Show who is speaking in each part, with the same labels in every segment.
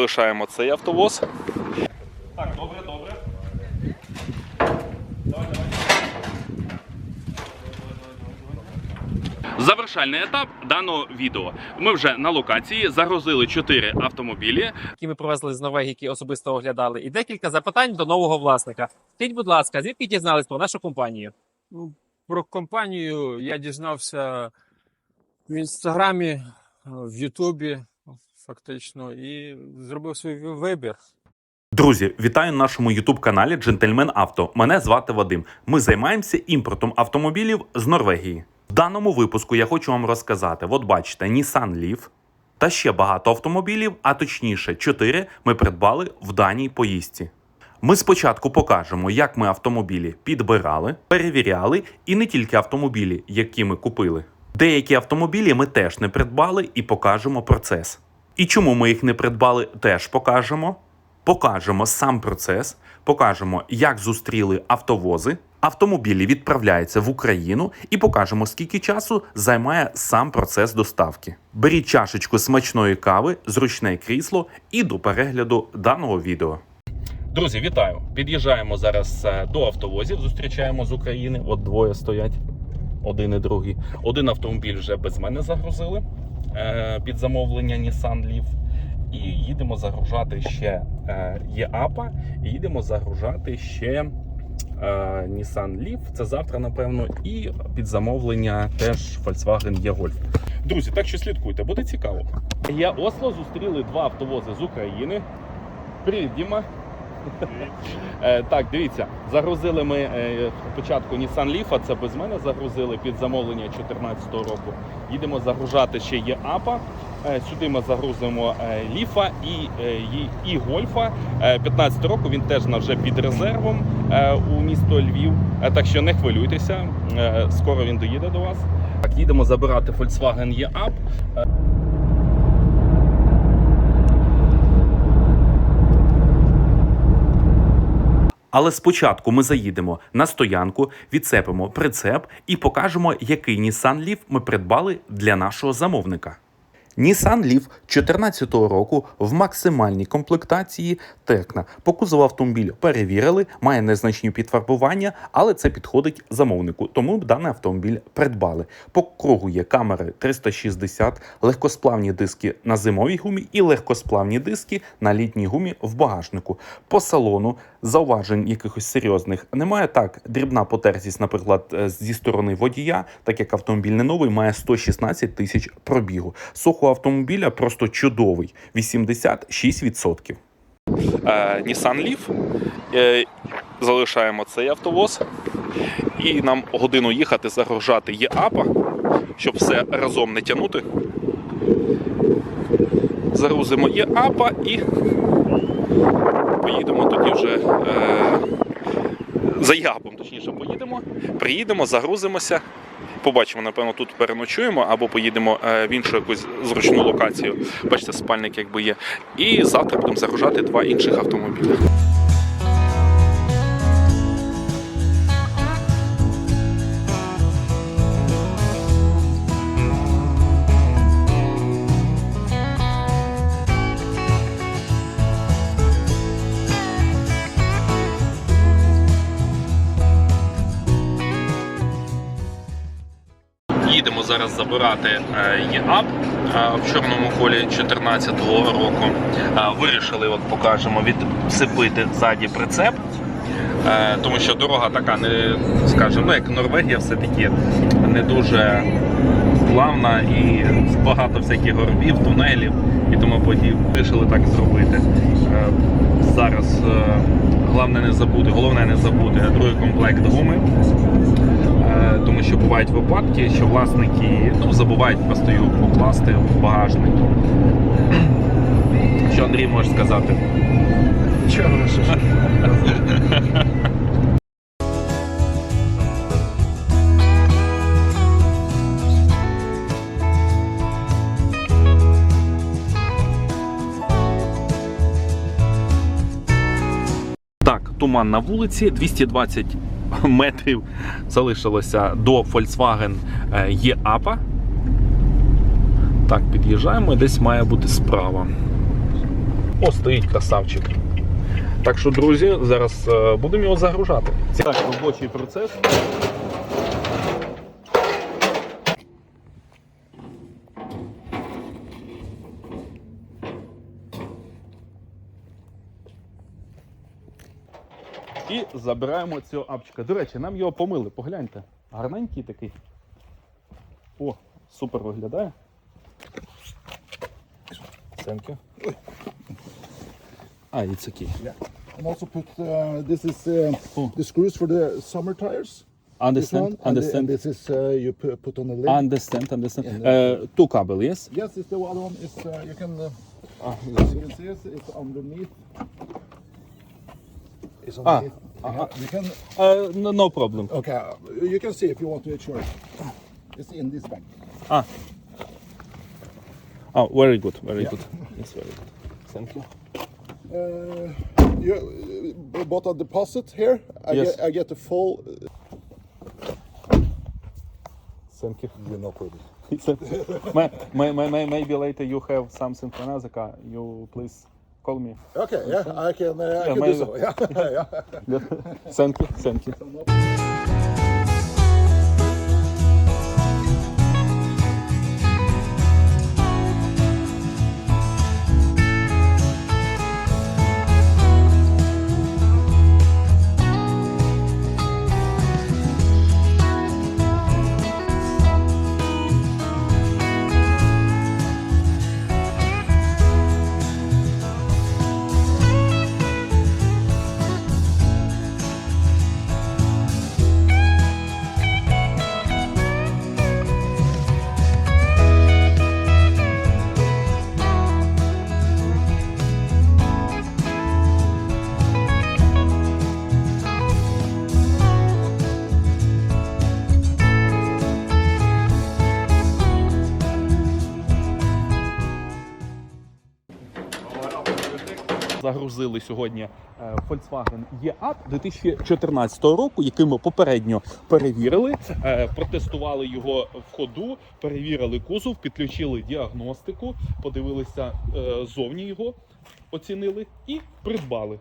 Speaker 1: залишаємо цей автовоз. Так, добре, добре. Завершальний етап даного відео. Ми вже на локації загрузили 4 автомобілі.
Speaker 2: які ми привезли з Норвегії, які особисто оглядали, і декілька запитань до нового власника. Скажіть, будь ласка, звідки дізнались про нашу компанію?
Speaker 3: Ну, про компанію я дізнався в інстаграмі, в Ютубі, фактично, і зробив свій вибір.
Speaker 1: Друзі, вітаю на нашому youtube каналі Джентльмен Авто. Мене звати Вадим. Ми займаємося імпортом автомобілів з Норвегії. В даному випуску я хочу вам розказати: от бачите, Nissan Leaf та ще багато автомобілів, а точніше, 4 ми придбали в даній поїздці. Ми спочатку покажемо, як ми автомобілі підбирали, перевіряли, і не тільки автомобілі, які ми купили. Деякі автомобілі ми теж не придбали і покажемо процес. І чому ми їх не придбали, теж покажемо. Покажемо сам процес, покажемо, як зустріли автовози. Автомобілі відправляються в Україну і покажемо, скільки часу займає сам процес доставки. Беріть чашечку смачної кави, зручне крісло і до перегляду даного відео. Друзі, вітаю! Під'їжджаємо зараз е, до автовозів. Зустрічаємо з України. От двоє стоять, один і другий. Один автомобіль вже без мене загрузили під замовлення Nissan Leaf. І їдемо загружати ще е, ЄАПа, і їдемо загружати ще е, Nissan Leaf. Це завтра, напевно, і під замовлення теж Volkswagen E-Golf. Друзі, так що слідкуйте, буде цікаво. Я Осло зустріли два автовози з України. Привіт, Діма. Е, Так, дивіться, загрузили ми е, спочатку Nissan Leaf, це без мене загрузили під замовлення 2014 року. Їдемо загружати ще є АПА. Е, Сюди ми загрузимо е, Ліфа і, е, і, і Гольфа. Е, 15 року він теж на вже під резервом е, у місто Львів. Е, Так що не хвилюйтеся, е, скоро він доїде до вас. Так, їдемо забирати Volkswagen E-Up. Але спочатку ми заїдемо на стоянку, відцепимо прицеп і покажемо, який Nissan Leaf ми придбали для нашого замовника. Nissan Leaf 2014 року в максимальній комплектації Текна. По кузову автомобіль перевірили, має незначні підфарбування, але це підходить замовнику, тому даний автомобіль придбали. По кругу є камери 360, легкосплавні диски на зимовій гумі і легкосплавні диски на літній гумі в багажнику. По салону зауважень якихось серйозних немає. Так, дрібна потертість, наприклад, е, зі сторони водія, так як автомобіль не новий, має 116 тисяч пробігу. Сухо автомобіля просто чудовий 86%. Е, Nissan Leaf. Е, залишаємо цей автовоз. І нам годину їхати загружати є АПА, щоб все разом не тягнути. Загрузимо є АПА і поїдемо тоді вже е, за ЯПом, точніше, поїдемо, приїдемо, загрузимося. Побачимо, напевно, тут переночуємо або поїдемо е, в іншу якусь зручну локацію. Бачите, спальник якби є. І завтра будемо загружати два інших автомобілі. Зараз забирати ЄАП в чорному колі 2014 року. Е, Вирішили, от покажемо, відсипити ззаді прицеп. Е, Тому що дорога така, не скажімо, ну як Норвегія, все-таки не дуже плавна і багато всяких горбів, тунелів і тому подібне. Вирішили так зробити. Е, Зараз е, головне не забути, головне не забути другий комплект гуми. Тому що бувають випадки, що власники ну, забувають просто його покласти в багажник. Що Андрій може сказати?
Speaker 3: Чого?
Speaker 1: Так, туман на вулиці, 220 метрів залишилося до Volkswagen е, E-APA. Так, під'їжджаємо, десь має бути справа. О, стоїть красавчик. Так що, друзі, зараз е, будемо його загружати. Так, робочий процес. І забираємо цього апчика. До речі, нам його помили, погляньте. Гарненький такий. О, супер виглядає. Thank you. А, it's okay.
Speaker 4: And also put uh, this is uh,
Speaker 1: Oh.
Speaker 4: the screws for the summer tires. This
Speaker 1: Understand,
Speaker 4: and, the-
Speaker 1: understand,
Speaker 4: and this is uh, you put, put on the lid.
Speaker 1: understand, understand.
Speaker 4: And,
Speaker 1: Uh, two cable, yes?
Speaker 4: yes, it's the other one is uh, you can uh,
Speaker 1: Ah, yes.
Speaker 4: you can see it, it's underneath. It's
Speaker 1: Ah,
Speaker 4: underneath.
Speaker 1: uh-huh.
Speaker 4: You can
Speaker 1: Uh, no, no problem.
Speaker 4: okay. uh, You can see if you want to sure. It's in this bag.
Speaker 1: Ah. Oh, very good, very
Speaker 4: Yeah.
Speaker 1: good. Yes, very good. Thank you.
Speaker 4: Uh, you uh, bought a deposit here. I
Speaker 1: Yes.
Speaker 4: get I get the full. Uh,
Speaker 1: Thank you.
Speaker 4: you no problem.
Speaker 1: may, may, may, maybe later you have something for another car. You please call me.
Speaker 4: Okay, yeah, I can uh, I
Speaker 1: Yeah,
Speaker 4: can do so. Yeah, yeah.
Speaker 1: thank you, thank you. Загрузили сьогодні е, Volkswagen E-Up 2014 року, який ми попередньо перевірили, е, протестували його в ходу, перевірили кузов, підключили діагностику, подивилися е, зовні його, оцінили і придбали.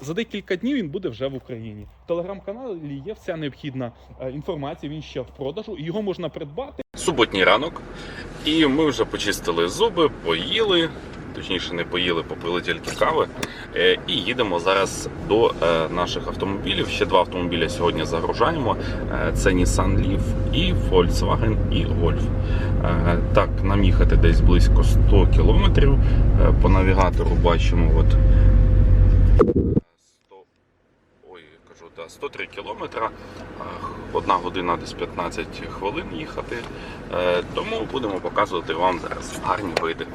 Speaker 1: За декілька днів він буде вже в Україні. В телеграм-каналі є вся необхідна інформація. Він ще в продажу, його можна придбати. Суботній ранок, і ми вже почистили зуби, поїли. Точніше, не поїли, попили тільки кави. Е, І їдемо зараз до е, наших автомобілів. Ще два автомобілі сьогодні загружаємо. Е, Це Nissan Leaf і Volkswagen і Golf. Так, нам їхати десь близько 100 кілометрів. По навігатору бачимо от 100, ой, кажу, да, 103 кілометра. Одна година десь 15 хвилин їхати. Тому будемо показувати вам зараз гарні види.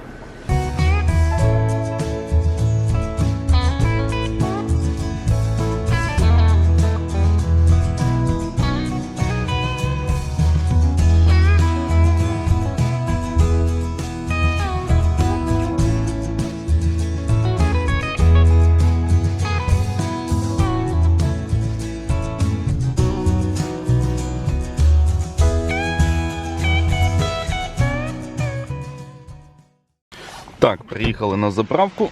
Speaker 1: Так, приїхали на заправку.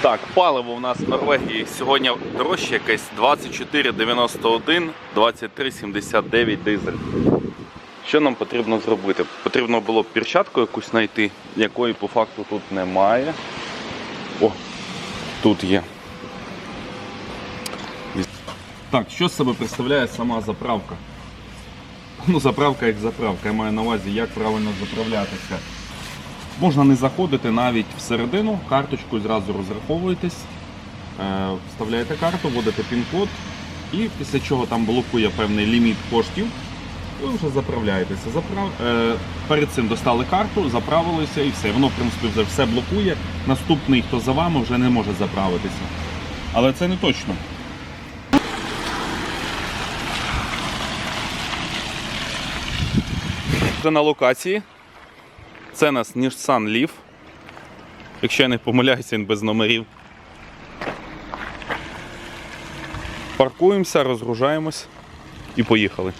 Speaker 1: Так, паливо у нас в Норвегії сьогодні дорожче якесь 24,91, 23,79 дизель. Що нам потрібно зробити? Потрібно було б перчатку якусь знайти, якої по факту тут немає. О, тут є. Так, що з себе представляє сама заправка? Ну, заправка як заправка, я маю на увазі, як правильно заправлятися. Можна не заходити навіть всередину, карточкою зразу розраховуєтесь, е, вставляєте карту, вводите пін-код і після чого там блокує певний ліміт коштів, ви вже заправляєтеся. Заправ... Е, перед цим достали карту, заправилися і все. Воно, в принципі, вже все блокує. Наступний, хто за вами, вже не може заправитися. Але це не точно. Вже на локації. Це нас Nissan Leaf. Якщо я не помиляюся, він без номерів. Паркуємося, розгружаємось і поїхали.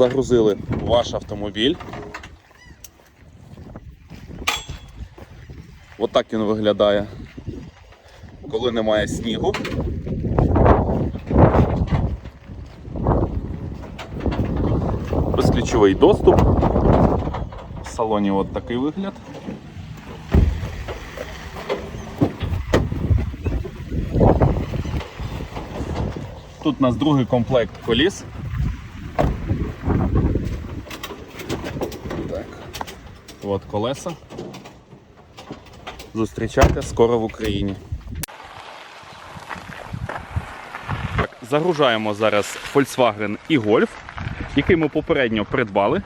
Speaker 1: Загрузили ваш автомобіль. От він виглядає, коли немає снігу. Безключовий доступ. В салоні от такий вигляд. Тут у нас другий комплект коліс. От колеса. Зустрічайте скоро в Україні. Загружаємо зараз Volkswagen і Golf, який ми попередньо придбали.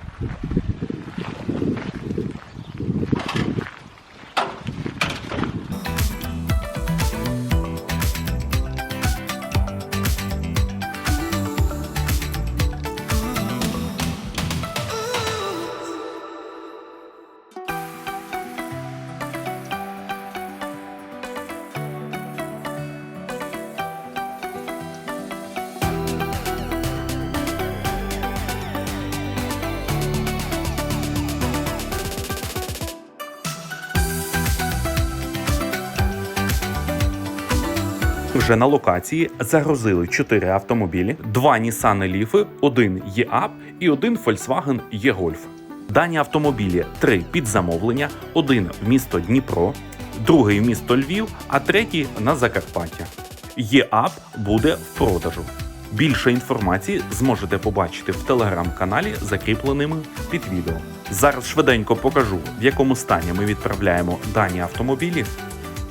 Speaker 1: Вже на локації загрузили 4 автомобілі, 2 Nissan Leaf, один E-Up і один Volkswagen E-Golf. Дані автомобілі три під замовлення, один в місто Дніпро, другий в місто Львів, а третій на Закарпаття. Є-ап буде в продажу. Більше інформації зможете побачити в телеграм-каналі, закріпленими під відео. Зараз швиденько покажу, в якому стані ми відправляємо дані автомобілі.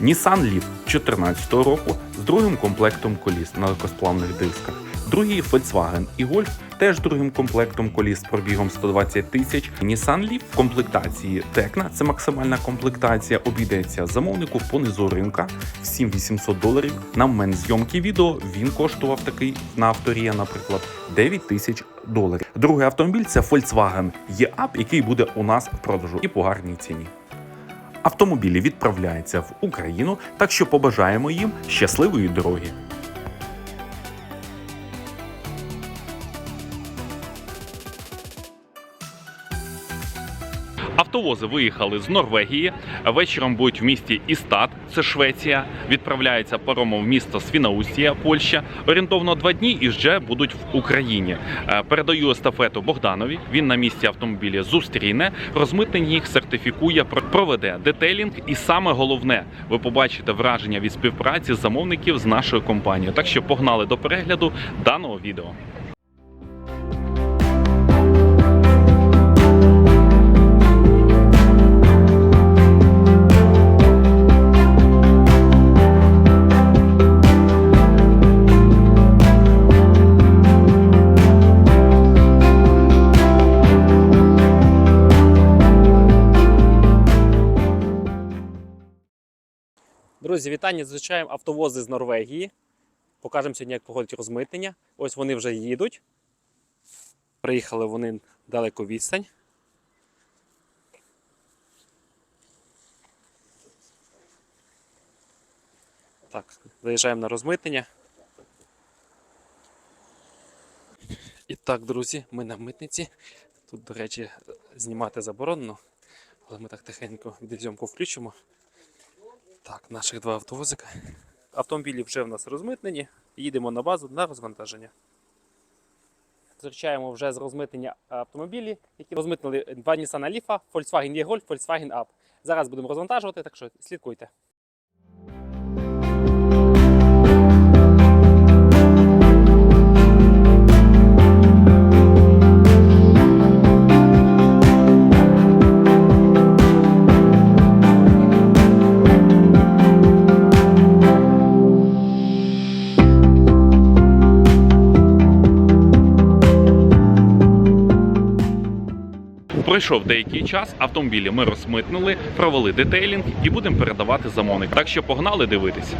Speaker 1: Nissan Leaf 2014 року з другим комплектом коліс на легкосплавних дисках. Другий Volkswagen і Golf теж другим комплектом коліс з пробігом 120 тисяч. Nissan Leaf в комплектації Tecna, це максимальна комплектація, обійдеться замовнику понизу ринка в 7800 доларів. На момент зйомки відео він коштував такий на авторія, наприклад, 9 тисяч доларів. Другий автомобіль це Volkswagen E-Up, який буде у нас в продажу і по гарній ціні. Автомобілі відправляються в Україну, так що побажаємо їм щасливої дороги. Автовози виїхали з Норвегії. Вечором будуть в місті Істат, це Швеція. Відправляються паромом в місто Свінаустія, Польща. Орієнтовно два дні і вже будуть в Україні. Е, Передаю естафету Богданові. Він на місці автомобіля зустріне, розмитнення їх сертифікує, про- проведе детейлінг. І саме головне, ви побачите враження від співпраці замовників з нашою компанією. Так що погнали до перегляду даного відео.
Speaker 2: Друзі, вітання! Зустрічаємо автовози з Норвегії. Покажемо сьогодні, як проходить розмитнення. Ось вони вже їдуть. Приїхали вони далеко відстань. Так, заїжджаємо на розмитнення. І так, друзі, ми на митниці. Тут, до речі, знімати заборонено, але ми так тихенько відеозйомку включимо. Так, наших два автовозика. Автомобілі вже в нас розмитнені. Їдемо на базу на розвантаження. Зустрічаємо вже з розмитнення автомобілі, які розмитнили два Nissan Leaf, Volkswagen E-Golf, Volkswagen Up. Зараз будемо розвантажувати, так що слідкуйте.
Speaker 1: Пройшов деякий час, автомобілі ми розмитнили, провели детейлінг і будемо передавати замовник. Так що погнали дивитися.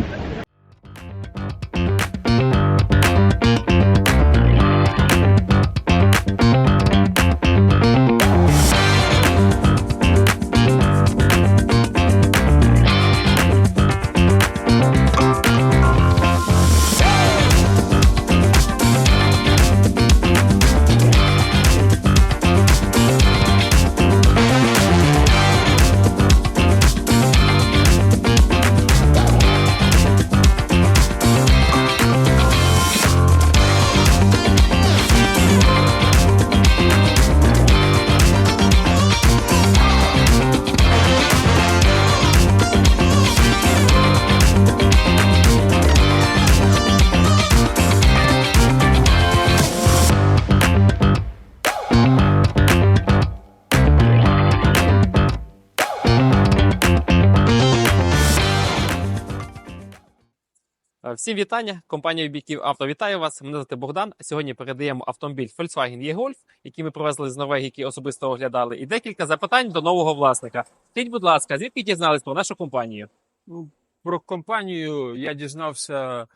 Speaker 2: Всім вітання. Компанія Об'єктив Авто вітаю вас. Мене звати Богдан. Сьогодні передаємо автомобіль Volkswagen E-Golf, який ми привезли з Норвегії, який особисто оглядали. І декілька запитань до нового власника. Скажіть, будь ласка, звідки дізнались про нашу компанію?
Speaker 3: Ну, про компанію я дізнався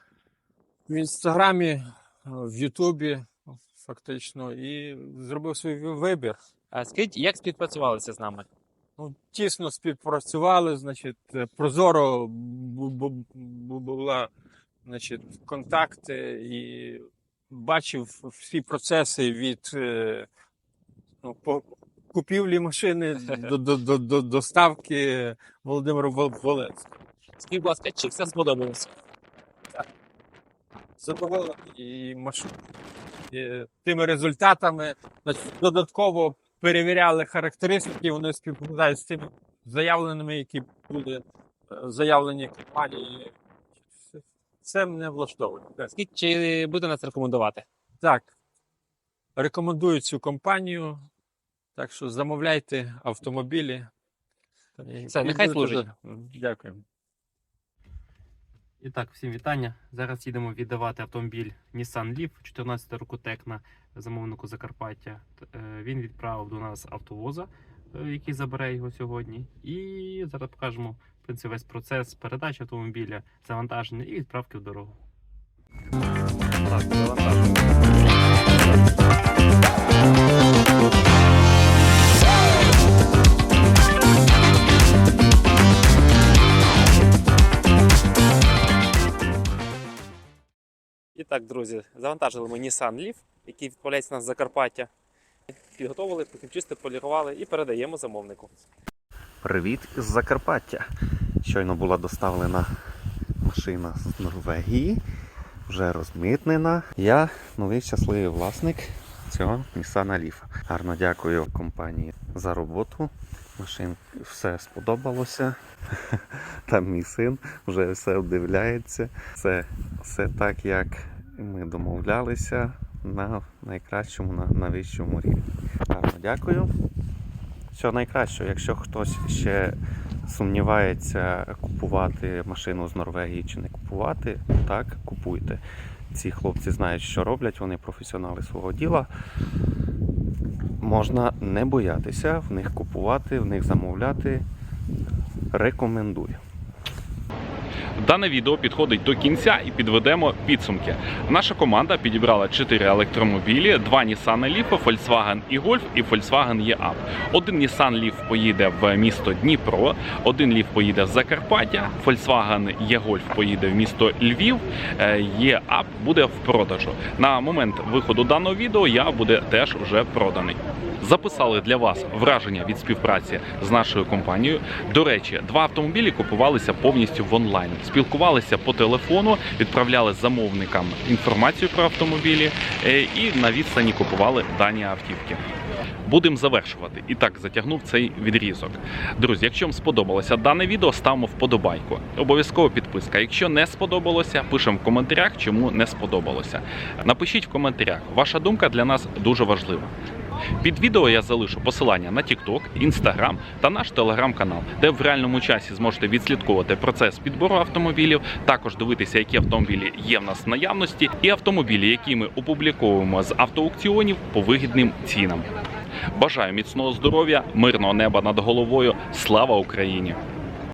Speaker 3: в інстаграмі, в Ютубі, фактично, і зробив свій вибір.
Speaker 2: А скажіть, як співпрацювалися з нами?
Speaker 3: Ну, тісно співпрацювали, значить, прозоро бу- бу- бу- була значить, контакти і бачив всі процеси від е, ну, по купівлі машини до, до, до, до доставки Володимира Волецького.
Speaker 2: Скажіть, будь ласка, чи все сподобалося?
Speaker 3: Задоволений і машин і тими результатами. Значить, додатково перевіряли характеристики, вони співпадають з тими заявленими, які були е, заявлені компанії. Це мене влаштовує.
Speaker 2: Скажіть, чи буде нас рекомендувати?
Speaker 3: Так. Рекомендую цю компанію. Так що замовляйте автомобілі.
Speaker 2: Все, нехай служить.
Speaker 3: Дякую.
Speaker 5: І так, всім вітання. Зараз їдемо віддавати автомобіль Nissan Leaf 14 року Текна замовнику Закарпаття. Е, Він відправив до нас автовоза, який забере його сьогодні. І зараз покажемо в принципі, весь процес передачі автомобіля, завантаження і відправки в дорогу.
Speaker 2: І так, друзі, завантажили ми Nissan Leaf, який відправляється нас з Закарпаття. Підготовили, потім чисто полірували і передаємо замовнику.
Speaker 6: Привіт із Закарпаття. Щойно була доставлена машина з Норвегії, вже розмитнена. Я новий щасливий власник цього Nissan Leaf. Гарно дякую компанії за роботу. Машин все сподобалося. Там мій син вже все обдивляється. Це все так, як ми домовлялися на найкращому, на, на вищому рівні. Гарно дякую. Всього найкращого, якщо хтось ще сумнівається купувати машину з Норвегії чи не купувати, так, купуйте. Ці хлопці знають, що роблять, вони професіонали свого діла. Можна не боятися в них купувати, в них замовляти. Рекомендую.
Speaker 1: Дане відео підходить до кінця і підведемо підсумки. Наша команда підібрала 4 електромобілі: два Nissan Leaf, Volkswagen e-Golf і Volkswagen E-Up. Один Nissan Leaf поїде в місто Дніпро, один Leaf поїде в Закарпаття, Volkswagen e-Golf поїде в місто Львів. е, E-Up буде в продажу. На момент виходу даного відео я буде теж вже проданий. Записали для вас враження від співпраці з нашою компанією. До речі, два автомобілі купувалися повністю в онлайн. Спілкувалися по телефону, відправляли замовникам інформацію про автомобілі е, і на відстані купували дані автівки. Будемо завершувати. І так затягнув цей відрізок. Друзі, якщо вам сподобалося дане відео, ставимо вподобайку. Обов'язково підписка. Якщо не сподобалося, пишемо в коментарях, чому не сподобалося. Напишіть в коментарях. Ваша думка для нас дуже важлива. Під відео я залишу посилання на TikTok, Instagram та наш телеграм-канал, де в реальному часі зможете відслідковувати процес підбору автомобілів, також дивитися, які автомобілі є в нас в наявності, і автомобілі, які ми опубліковуємо з автоаукціонів по вигідним цінам. Бажаю міцного здоров'я, мирного неба над головою. Слава Україні!